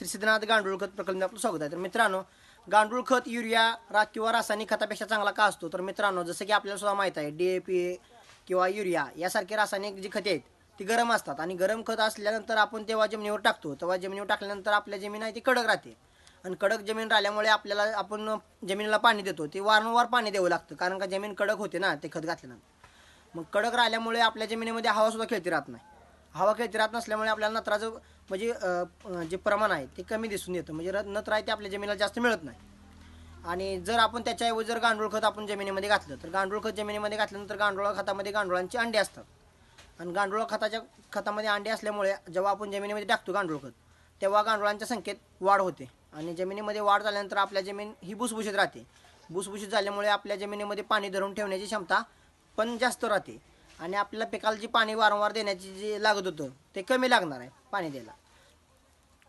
श्री सिद्धनाथ गांडूळ खत प्रकल्प आपलं स्वागत आहे. तर मित्रांनो गांडूळ खत युरिया रा किंवा रासायनिक खतापेक्षा चांगला का असतो? तर मित्रांनो जसं की आपल्याला सुद्धा माहीत आहे डी पी ए किंवा युरिया यासारखे रासायनिक जी खते आहेत ती गरम असतात. आणि गरम खत असल्यानंतर आपण तेव्हा जमिनीवर टाकतो. तेव्हा जमिनीवर टाकल्यानंतर आपल्या जमीन आहे ती कडक राहते. आणि कडक जमीन राहिल्यामुळे आपल्याला आपण जमिनीला पाणी देतो. ते वारंवार पाणी द्यावं लागतं. कारण का जमीन कडक होते ना ते खत घातल्यानंतर. मग कडक राहिल्यामुळे आपल्या जमिनीमध्ये हवासुद्धा खेळती राहत नाही. हवा खेळती राहत नसल्यामुळे आपल्याला नत्राचं म्हणजे जे प्रमाण आहे ते कमी दिसून येतं. म्हणजे नत्र आहे ते आपल्या जमिनीला जास्त मिळत नाही. आणि जर आपण त्याच्याऐवजी जर गांडूळ खत आपण जमिनीमध्ये घातलं तर गांडूळ खत जमिनीमध्ये घातल्यानंतर गांडूळ खतामध्ये गांडुळांची अंडे असतात. आणि गांडूळ खताच्या खतामध्ये अंडे असल्यामुळे जेव्हा आपण जमिनीमध्ये टाकतो गांडूळ खत तेव्हा गांडुळांच्या संख्येत वाढ होते. आणि जमिनीमध्ये वाढ झाल्यानंतर आपल्या जमीन ही भुसभुशीत राहते. भुसभुशीत झाल्यामुळे आपल्या जमिनीमध्ये पाणी धरून ठेवण्याची क्षमता पण जास्त राहते. आणि आपल्याला पिकाला जी पाणी वारंवार देण्याची जी लागत होतं ते कमी लागणार आहे पाणी द्यायला.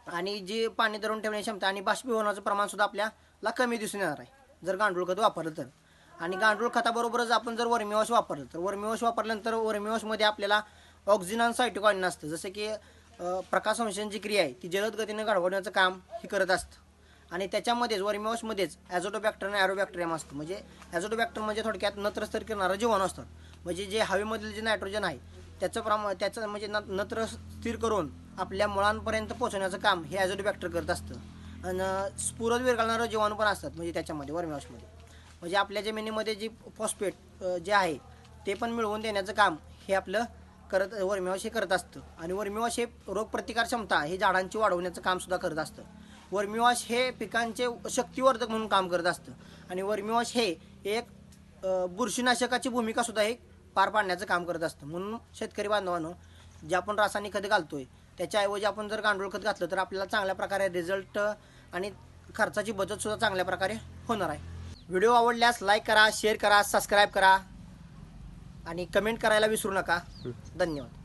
आणि जी पाणी धरून ठेवण्याची क्षमता आणि बाष्पीभवनाचं प्रमाणसुद्धा आपल्याला कमी दिसून येणार आहे जर गांडूळ खत वापरलं तर. आणि गांडूळ खताबरोबरच आपण जर वर्मीवॉश वापरलं तर वर्मीवॉश वापरल्यानंतर वर्मीवॉशमध्ये आपल्याला ऑक्सिजन आणि सायटोकॉइन असतं जसं की अं, प्रकाश जी क्रिया आहे ती जलद गतीने घडवण्याचं काम हे करत असतं. आणि त्याच्यामध्येच वर्मीवॉशमध्येच ॲझोटोबॅक्टर आणि ॲरोबॅक्टेरियम असतं. म्हणजे ॲझोटोबॅक्टर म्हणजे थोडक्यात नत्रस्तर करणारं जीवाणू असतात म्हणजे जे हवेमधील जे नायट्रोजन आहे त्याचं प्रमाण त्याचं म्हणजे न नत्र स्थिर करून आपल्या मुळांपर्यंत पोहोचवण्याचं काम हे ॲझोटोबॅक्टर करत असतं. आणि स्फुरद विरघळणारं जीवाणू पण असतात म्हणजे त्याच्यामध्ये वर्मीवॉशमध्ये म्हणजे आपल्या जमिनीमध्ये जी फॉस्फेट जे आहे ते पण मिळवून देण्याचं काम हे आपलं करत वर्मीवॉश हे करत असतं. आणि वर्मीवॉश हे रोगप्रतिकार क्षमता हे झाडांची वाढवण्याचं कामसुद्धा करत असतं. वर्मीवॉश हे पिकांचे शक्तिवर्धक म्हणून काम करत असतं. आणि वर्मीवॉश हे एक बुरशीनाशकाची भूमिका सुद्धा हे पार पाडण्याचं काम करत असतं. म्हणून शेतकरी बांधवांनो जे आपण रासायनिक खत घालतोय त्याच्याऐवजी आपण जर गांडूळ खत घातलं तर आपल्याला चांगल्या प्रकारे रिझल्ट आणि खर्चाची बचत सुद्धा चांगल्या प्रकारे होणार आहे. व्हिडिओ आवडल्यास लाईक करा शेअर करा सबस्क्राईब करा आणि कमेंट करायला विसरू नका. धन्यवाद.